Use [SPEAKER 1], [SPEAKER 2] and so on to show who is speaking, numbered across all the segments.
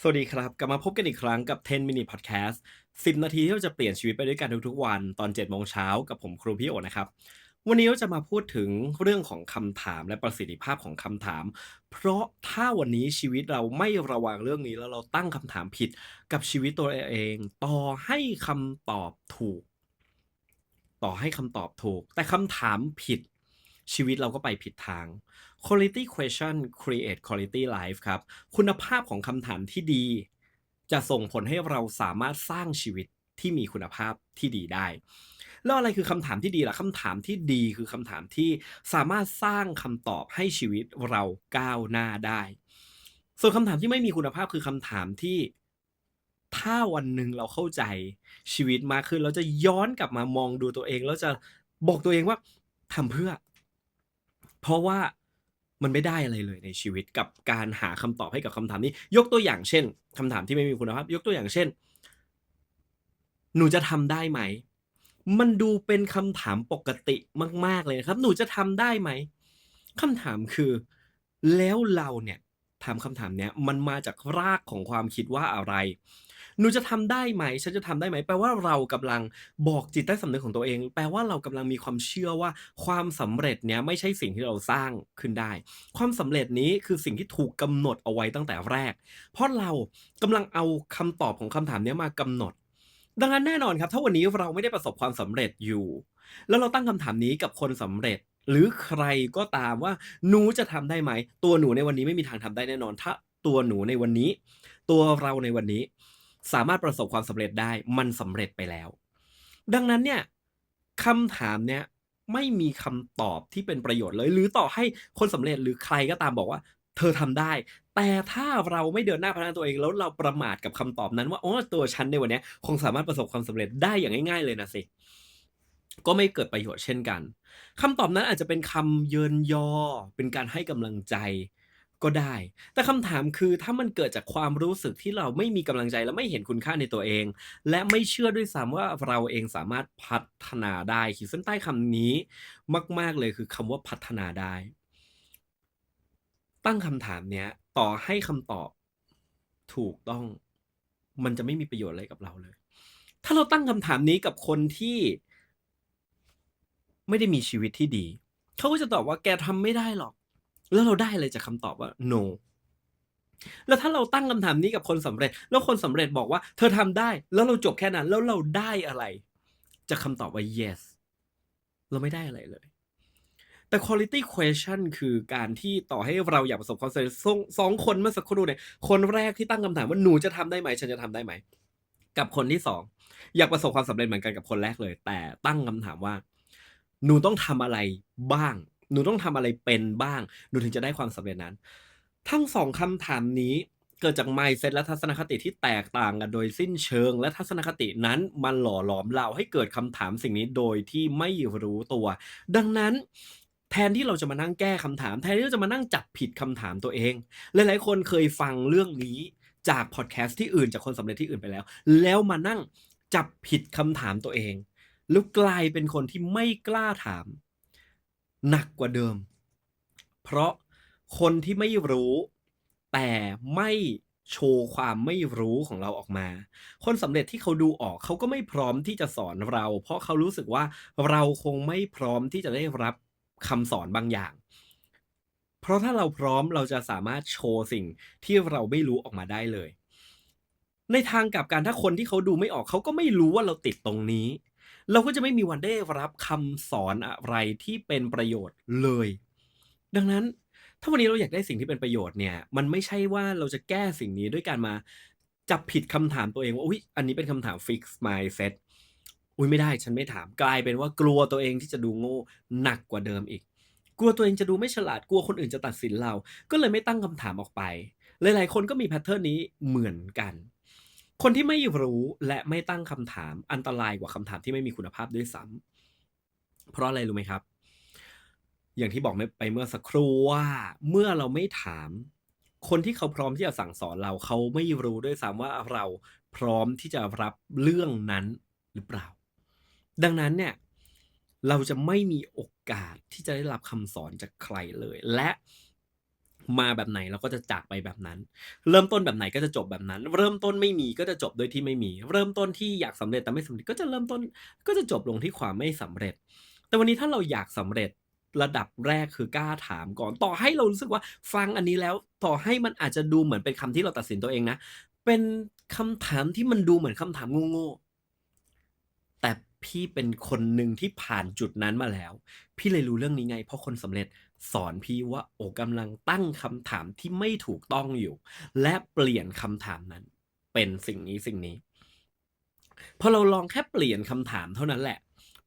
[SPEAKER 1] สวัสดีครับ กลับมาพบกันอีกครั้งกับ 10 Minute Podcast 10 นาทีที่เราจะเปลี่ยนชีวิตไปด้วยกันทุกๆวันตอน 7 โมงเช้ากับผมครูพี่โอนะครับ วันนี้เราจะมาพูดถึงเรื่องของคำถามและประสิทธิภาพของคำถาม เพราะถ้าวันนี้ชีวิตเราไม่ระวังเรื่องนี้แล้วเราตั้งคำถามผิดกับชีวิตตัวเอง ต่อให้คำตอบถูก ต่อให้คำตอบถูก แต่คำถามผิด ชีวิตเราก็ไปผิดทาง quality question create quality life ครับ คุณภาพของคำถามที่ดี จะส่งผลให้เราสามารถสร้างชีวิตที่มีคุณภาพที่ดีได้ แล้วอะไรคือคำถามที่ดีล่ะคำถามที่ดีคือคำถามที่สามารถสร้างคำตอบให้ชีวิตเราก้าวหน้าได้ ส่วนคำถามที่ไม่มีคุณภาพคือคำถามที่ถ้าวันหนึ่งเราเข้าใจชีวิตมากขึ้น เราจะย้อนกลับมามองดูตัวเอง แล้วจะบอกตัวเองว่าทำเพื่อ เพราะว่ามันไม่ได้อะไรเลยในชีวิตกับการหาคำตอบให้กับคำถามนี้ ยกตัวอย่างเช่นคำถามที่ไม่มีคุณภาพ ยกตัวอย่างเช่น หนูจะทำได้ไหม มันดูเป็นคำถามปกติมาก ๆเลยครับ หนูจะทำได้ไหมคำถามคือ แล้วเราเนี่ยถามคำถามเนี้ยมันมาจากรากของความคิดว่าอะไร หนูจะทำได้ไหม ฉันจะทำได้ไหม แปลว่าเรากำลังบอกจิตใต้สำนึกของตัวเอง แปลว่าเรากำลังมีความเชื่อว่า ความสำเร็จเนี้ยไม่ใช่สิ่งที่เราสร้างขึ้นได้ ความสำเร็จนี้คือสิ่งที่ถูกกำหนดเอาไว้ตั้งแต่แรก เพราะเรากำลังเอาคำตอบของคำถามนี้มากำหนด ดังนั้นแน่นอนครับ ถ้าวันนี้เราไม่ได้ประสบความสำเร็จอยู่ แล้วเราตั้งคำถามนี้กับคนสำเร็จหรือใครก็ตามว่าหนูจะทำได้ไหม ตัวหนูในวันนี้ไม่มีทางทำได้แน่นอน ถ้าตัวหนูในวันนี้ ตัวเราในวันนี้ สามารถประสบความสำเร็จได้มันสำเร็จไปแล้ว ดังนั้นเนี่ยคำถามเนี้ยไม่มีคำตอบที่เป็นประโยชน์เลย หรือต่อให้คนสำเร็จหรือใครก็ตามบอกว่า เธอทำได้ แต่ถ้าเราไม่เดินหน้าพัฒนาตัวเองแล้วเราประมาทกับคำตอบนั้นว่าอ๋อตัวฉันในวันนี้คงสามารถประสบความสำเร็จได้อย่างง่าย ๆ เลยนะสิก็ไม่เกิดประโยชน์เช่นกันคำตอบนั้นอาจจะเป็นคำเยินยอ เป็นการให้กำลังใจ ก็ได้ แต่คำถามคือถ้ามันเกิดจากความรู้สึกที่เราไม่มีกำลังใจและไม่เห็นคุณค่าในตัวเอง และไม่เชื่อด้วยซ้ำว่าเราเองสามารถพัฒนาได้ขีดเส้นใต้คำนี้มาก ๆ เลยคือคำว่าพัฒนาได้ ตั้งคำถามเนี้ย ต่อให้คำตอบถูกต้อง มันจะไม่มีประโยชน์อะไรกับเราเลย ถ้าเราตั้งคำถามนี้กับคนที่ ไม่ได้มีชีวิตที่ดี เขาก็จะตอบว่าแกทำไม่ได้หรอก แล้วเราได้อะไรจากคำตอบว่า no แล้วถ้าเราตั้งคำถามนี้กับคนสำเร็จ แล้วคนสำเร็จบอกว่า เธอทำได้ แล้วเราจบแค่นั้น แล้วเราได้อะไร จากคำตอบว่า yes เราไม่ได้อะไรเลย แต่ quality question คือการที่ต่อให้เราอยากประสบความสำเร็จสองคนเมื่อสักครู่เนี่ย คนแรกที่ตั้งคำถามว่าหนูจะทำได้ไหม ฉันจะทำได้ไหม กับคนที่สองอยากประสบความสำเร็จเหมือนกันกับคนแรกเลย แต่ตั้งคำถามว่า หนูต้องทำอะไรบ้าง หนูต้องทำอะไรเป็นบ้าง หนูถึงจะได้ความสำเร็จนั้น ทั้งสองคำถามนี้เกิดจาก mindset และทัศนคติที่แตกต่างกันโดยสิ้นเชิง และทัศนคตินั้นมันหล่อหลอมเราให้เกิดคำถามสิ่งนี้โดยที่ไม่รู้ตัว ดังนั้นแทนที่เราจะมานั่งแก้คำถาม แทนที่เราจะมานั่งจับผิดคำถามตัวเอง หลายๆ คนเคยฟังเรื่องนี้จากพอดแคสต์ที่อื่นจากคนสำเร็จที่อื่นไปแล้ว แล้วมานั่งจับผิดคำถามตัวเองแล้วกลายเป็นคนที่ไม่กล้าถาม หนักกว่าเดิม เพราะคนที่ไม่รู้ แต่ไม่โชว์ความไม่รู้ของเราออกมา คนสำเร็จที่เขาดูออกเขาก็ไม่พร้อมที่จะสอนเรา เพราะเขารู้สึกว่าเราคงไม่พร้อมที่จะได้รับคำสอนบางอย่าง เพราะถ้าเราพร้อมเราจะสามารถโชว์สิ่งที่เราไม่รู้ออกมาได้เลย ในทางกลับกันถ้าคนที่เขาดูไม่ออกเขาก็ไม่รู้ว่าเราติดตรงนี้ เราก็จะไม่มีวันได้รับคำสอนอะไรที่เป็นประโยชน์เลย ดังนั้นถ้าวันนี้เราอยากได้สิ่งที่เป็นประโยชน์เนี่ย มันไม่ใช่ว่าเราจะแก้สิ่งนี้ด้วยการมาจับผิดคำถามตัวเองว่าอุ๊ยอันนี้เป็นคำถาม fix mindset อุ๊ยไม่ได้ฉันไม่ถามกลายเป็นว่ากลัวตัวเองที่จะดูโง่หนักกว่าเดิมอีก กลัวตัวเองจะดูไม่ฉลาดกลัวคนอื่นจะตัดสินเรา ก็เลยไม่ตั้งคำถามออกไป หลายๆ คนก็มีแพทเทิร์นนี้เหมือนกัน คนที่ไม่รู้และไม่ตั้งคำถามอันตรายกว่าคำถามที่ไม่มีคุณภาพด้วยซ้ำเพราะอะไรรู้ไหมครับ อย่างที่บอกไปเมื่อสักครู่ว่าเมื่อเราไม่ถาม คนที่เขาพร้อมที่จะสั่งสอนเราเขาไม่รู้ด้วยซ้ำว่าเราพร้อมที่จะรับเรื่องนั้นหรือเปล่า ดังนั้นเนี่ยเราจะไม่มีโอกาสที่จะได้รับคำสอนจากใครเลย และ มาแบบไหนเราก็จะจากไปแบบนั้น เริ่มต้นแบบไหนก็จะจบแบบนั้น เริ่มต้นไม่มีก็จะจบโดยที่ไม่มี เริ่มต้นที่อยากสำเร็จแต่ไม่สำเร็จก็จะเริ่มต้นก็จะจบลงที่ความไม่สำเร็จ แต่วันนี้ถ้าเราอยากสำเร็จระดับแรกคือกล้าถามก่อน ต่อให้เรารู้สึกว่าฟังอันนี้แล้วต่อให้มันอาจจะดูเหมือนเป็นคำที่เราตัดสินตัวเองนะ เป็นคำถามที่มันดูเหมือนคำถามโง่ๆแต่ พี่เป็นคนหนึ่งที่ผ่านจุดนั้นมาแล้ว พี่เลยรู้เรื่องนี้ไง เพราะคนสำเร็จสอนพี่ว่าโอ้กำลังตั้งคำถามที่ไม่ถูกต้องอยู่ และเปลี่ยนคำถามนั้น เป็นสิ่งนี้สิ่งนี้พอเราลองแค่เปลี่ยนคำถามเท่านั้นแหละ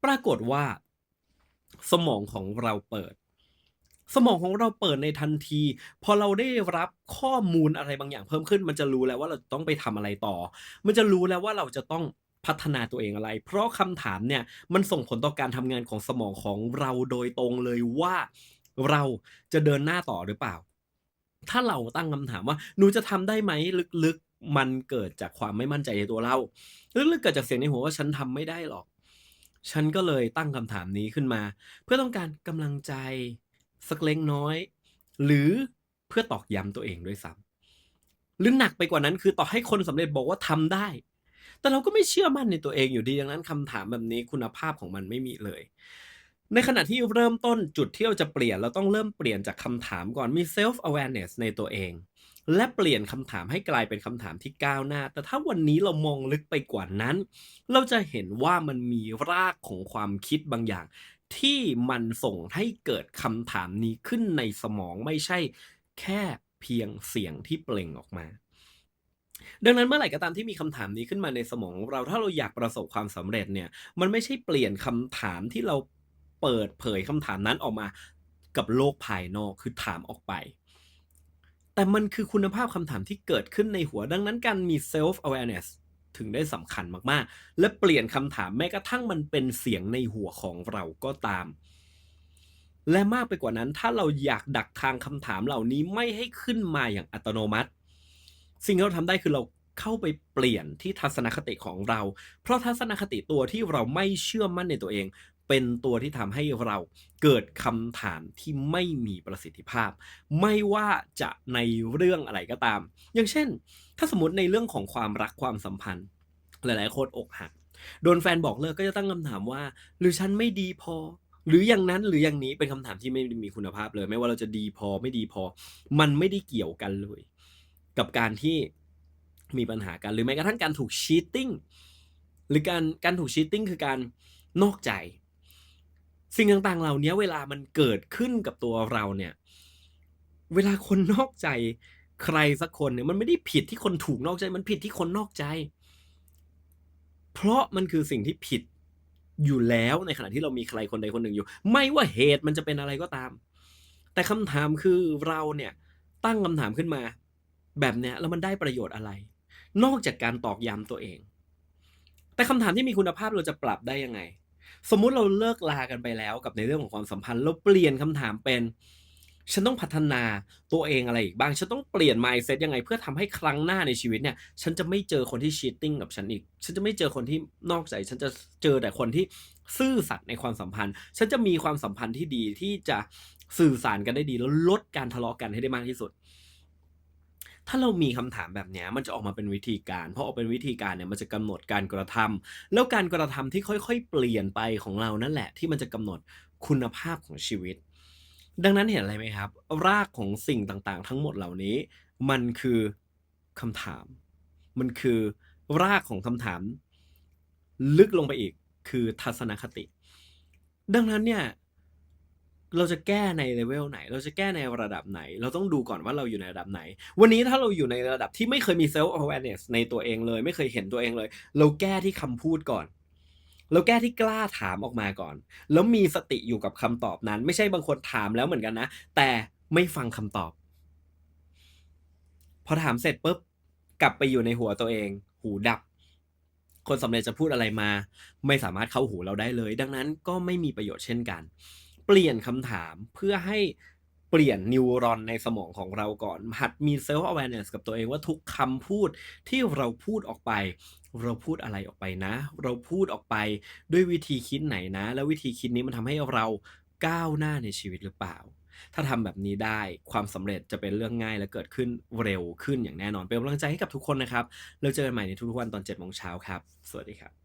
[SPEAKER 1] ปรากฏว่า สมองของเราเปิด สมองของเราเปิดในทันที พอเราได้รับข้อมูลอะไรบางอย่างเพิ่มขึ้น มันจะรู้แล้วว่าเราต้องไปทำอะไรต่อ มันจะรู้แล้วว่าเราจะต้อง พัฒนาตัวเองอะไร เพราะคำถามเนี่ยมันส่งผลต่อการทำงานของสมองของเราโดยตรงเลยว่าเราจะเดินหน้าต่อหรือเปล่า ถ้าเราตั้งคำถามว่าหนูจะทำได้ไหมลึกๆมันเกิดจากความไม่มั่นใจในตัวเราลึกๆเกิดจากเสียงในหัวว่าฉันทำไม่ได้หรอก ฉันก็เลยตั้งคำถามนี้ขึ้นมา เพื่อต้องการกำลังใจสักเล็กน้อย หรือเพื่อตอกย้ำตัวเองด้วยซ้ำหรือหนักไปกว่านั้นคือต่อให้คนสำเร็จบอกว่าทำได้ แต่เราก็ไม่เชื่อมั่นในตัวเองอยู่ดีดังนั้นคำถามแบบนี้คุณภาพของมันไม่มีเลย ในขณะที่เริ่มต้นจุดที่เราจะเปลี่ยนเราต้องเริ่มเปลี่ยนจากคำถามก่อนมี self awareness ในตัวเอง และเปลี่ยนคำถามให้กลายเป็นคำถามที่ก้าวหน้า แต่ถ้าวันนี้เรามองลึกไปกว่านั้น เราจะเห็นว่ามันมีรากของความคิดบางอย่าง ที่มันส่งให้เกิดคำถามนี้ขึ้นในสมองไม่ใช่แค่เพียงเสียงที่เปล่งออกมา ดังนั้นเมื่อไหร่ก็ตามที่มีคำถามนี้ขึ้นมาในสมอง เราถ้าเราอยากประสบความสำเร็จเนี่ย มันไม่ใช่เปลี่ยนคำถามที่เราเปิดเผยคำถามนั้นออกมากับโลกภายนอกคือถามออกไป แต่มันคือคุณภาพคำถามที่เกิดขึ้นในหัวดังนั้นการมี self awareness ถึงได้สำคัญมากๆ และเปลี่ยนคำถามแม้กระทั่งมันเป็นเสียงในหัวของเราก็ตาม และมากไปกว่านั้นถ้าเราอยากดักทางคำถามเหล่านี้ไม่ให้ขึ้นมาอย่างอัตโนมัติ สิ่งที่เราทำได้คือเราเข้าไปเปลี่ยนที่ทัศนคติของเรา เพราะทัศนคติตัวที่เราไม่เชื่อมั่นในตัวเอง เป็นตัวที่ทำให้เราเกิดคำถามที่ไม่มีประสิทธิภาพ ไม่ว่าจะในเรื่องอะไรก็ตาม อย่างเช่น ถ้าสมมติในเรื่องของความรักความสัมพันธ์ หลายๆคนอกหักโดนแฟนบอกเลิกก็จะตั้งคำถามว่า หรือฉันไม่ดีพอ หรืออย่างนั้นหรืออย่างนี้เป็นคำถามที่ไม่มีคุณภาพเลย ไม่ว่าเราจะดีพอไม่ดีพอ มันไม่ได้เกี่ยวกันเลย กับการที่มีปัญหากันหรือแม้กระทั่งการถูกชีตติ้งหรือการการถูกชีตติ้งคือการนอกใจ สิ่งต่างๆ เหล่านี้เวลามันเกิดขึ้นกับตัวเราเนี่ยเวลาคนนอกใจใครสักคนเนี่ยมันไม่ได้ผิดที่คนถูกนอกใจมันผิดที่คนนอกใจ เพราะมันคือสิ่งที่ผิดอยู่แล้วในขณะที่เรามีใครคนใดคนหนึ่งอยู่ ไม่ว่าเหตุมันจะเป็นอะไรก็ตาม แต่คำถามคือเราเนี่ยตั้งคำถามขึ้นมา แบบเนี้ยแล้วมันได้ประโยชน์อะไร นอกจากการตอกย้ำตัวเอง แต่คำถามที่มีคุณภาพเราจะปรับได้ยังไง สมมุติเราเลิกลากันไปแล้วกับในเรื่องของความสัมพันธ์เราเปลี่ยนคำถามเป็น ฉันต้องพัฒนาตัวเองอะไรอีกบ้าง ฉันต้องเปลี่ยน mindset ยังไง เพื่อทำให้ครั้งหน้าในชีวิตเนี่ย ฉันจะไม่เจอคนที่ cheating กับฉันอีก ฉันจะไม่เจอคนที่นอกใจ ฉันจะเจอแต่คนที่ซื่อสัตย์ในความสัมพันธ์ ฉันจะมีความสัมพันธ์ที่ดีที่จะสื่อสารกันได้ดีแล้วลดการทะเลาะกันให้ได้มากที่สุด ถ้าเรามีคำถามแบบนี้มันจะออกมาเป็นวิธีการ เพอออกเป็นวิธีการเนี่ยมันจะกำหนดการกระทำแล้วการกระทำที่ค่อยๆ เปลี่ยนไปของเรานั่นแหละ ที่มันจะกำหนดคุณภาพของชีวิต ดังนั้นเห็นอะไรไหมครับ รากของสิ่งต่างๆ ทั้งหมดเหล่านี้ มันคือคำถาม มันคือรากของคำถาม ลึกลงไปอีกคือทัศนคติ ดังนั้นเนี่ย เราจะแก้ใน level ไหน เราจะแก้ในระดับไหน เราต้องดูก่อนว่าเราอยู่ในระดับไหน วันนี้ถ้าเราอยู่ในระดับที่ไม่เคยมี self awareness ในตัวเองเลย ไม่เคยเห็นตัวเองเลย เราแก้ที่คำพูดก่อน เราแก้ที่กล้าถามออกมาก่อน แล้วมีสติอยู่กับคำตอบนั้น ไม่ใช่บางคนถามแล้วเหมือนกันนะ แต่ไม่ฟังคำตอบ พอถามเสร็จปุ๊บกลับไปอยู่ในหัวตัวเอง หูดับ คนสำเร็จจะพูดอะไรมา ไม่สามารถเข้าหูเราได้เลย ดังนั้นก็ไม่มีประโยชน์เช่นกัน เปลี่ยนคำถามเพื่อให้เปลี่ยนนิวรอนในสมองของเราก่อน หัดมี self awareness กับตัวเองว่าทุกคำพูดที่เราพูดออกไป เราพูดอะไรออกไปนะ เราพูดออกไปด้วยวิธีคิดไหนนะ แล้ววิธีคิดนี้มันทำให้เราก้าวหน้าในชีวิตหรือเปล่า ถ้าทำแบบนี้ได้ความสำเร็จจะเป็นเรื่องง่ายและเกิดขึ้นเร็วขึ้นอย่างแน่นอน เป็นกำลังใจให้กับทุกคนนะครับแล้วเจอกันใหม่ในทุกๆวันตอน7โมงเช้าครับ สวัสดีครับ